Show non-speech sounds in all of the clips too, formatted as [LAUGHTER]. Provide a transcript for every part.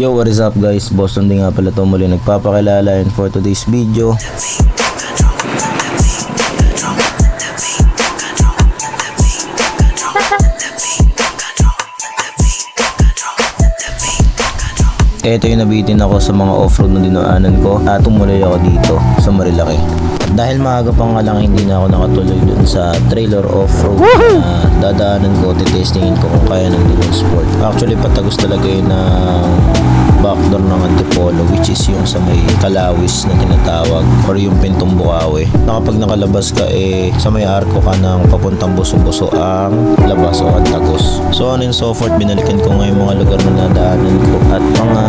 Yo, what is up guys? Boston din nga pala to muli nagpapakilala and for today's video Ito yung nabitin ako sa mga off-road na dinaanan ko at tumuloy ako dito sa Marilaki. Dahil maaga pa nga lang hindi na ako nakatuloy dun sa trailer off-road na dadaanan ko, titestingin ko kung kaya ng dual sport. Actually patagos talaga yun ng backdoor ng Antipolo which is yung sa may kalawis na tinatawag or yung pintong bukawi. Na kapag nakalabas ka eh sa may arko ka ng papuntang buso-buso ang labas o ang tagos. So on and so forth binalikan ko nga yung mga lugar na nadaanan ko at mga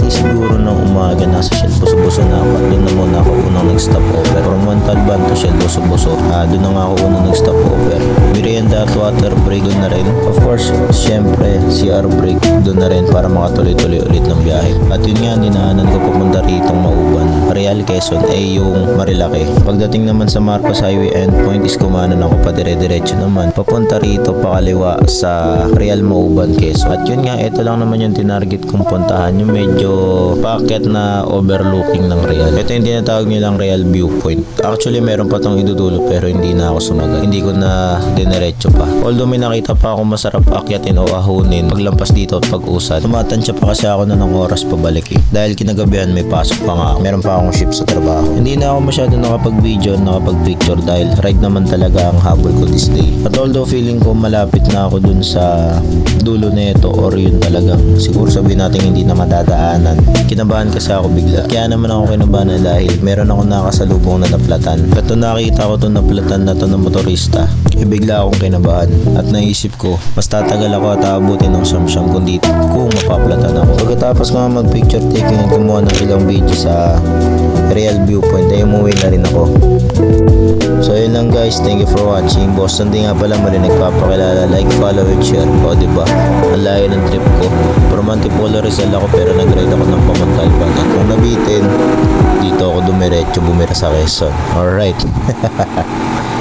8.30 siguro ng umaga nasa Shell Buso-Buso na ako at muna ako unang nag-stop over. From Montalban to Shell Buso-Buso ah, doon na nga ako unang nag-stop over. Merienda at water break doon na rin. Of course, syempre CR break doon na rin para makatuloy-tuloy ulit ng biyahe. At yun nga dinaanan ko papunta ritong Mauban. Real Quezon ay yung Marilaki. Pagdating naman sa Marcos Highway endpoint is kumanan ako pa dire-diretso naman. Papunta rito pakaliwa sa Real Mauban Quezon. At yun nga, ito lang naman yung tinarget kong puntahan. Yung medyo packet na overlooking ng Real. Ito yung tinatawag nilang Real Viewpoint. Actually, meron pa tong idudulo pero hindi na ako sumaga. Hindi ko na dinerecho pa. Although may nakita pa ako masarap akyatin o ahunin paglampas dito at pag-usad. Tumatansya pa kasi ako na ng oras pabalik eh. Dahil kinagabihan may pasok pa nga. Meron pa akong shift sa trabaho. Hindi na ako masyado nakapag-video, nakapag-picture dahil ride naman talaga ang habol ko this day. At although feeling ko malapit na ako dun sa dulo nito or yun talagang siguro sabihin natin hindi na madadaanan. Kinabahan kasi ako bigla. Kaya naman ako kinabahan dahil meron ako nakasalubong na naplatan. At nung nakita ko itong naplatan na to ng motorista, eh bigla akong kinabahan. At naisip ko, mas tatagal ako at aabutin ng siyam-siyam kung dito kung mapaplatan ako. Pagkatapos ko mag-picture taking at kumuha ng ilang video sa real viewpoint, ay umuwi na rin ako. So yun lang guys, thank you for watching. Boston din nga pala mali nagpapakilala. Like, follow, and share. O diba? Ang layo ng trip ko. From Antipolo Rizal ako pero nag-ride ako ng Pamontalban. At kung nabitin, dito ako dumiretso bumira sa Quezon. Alright. [LAUGHS]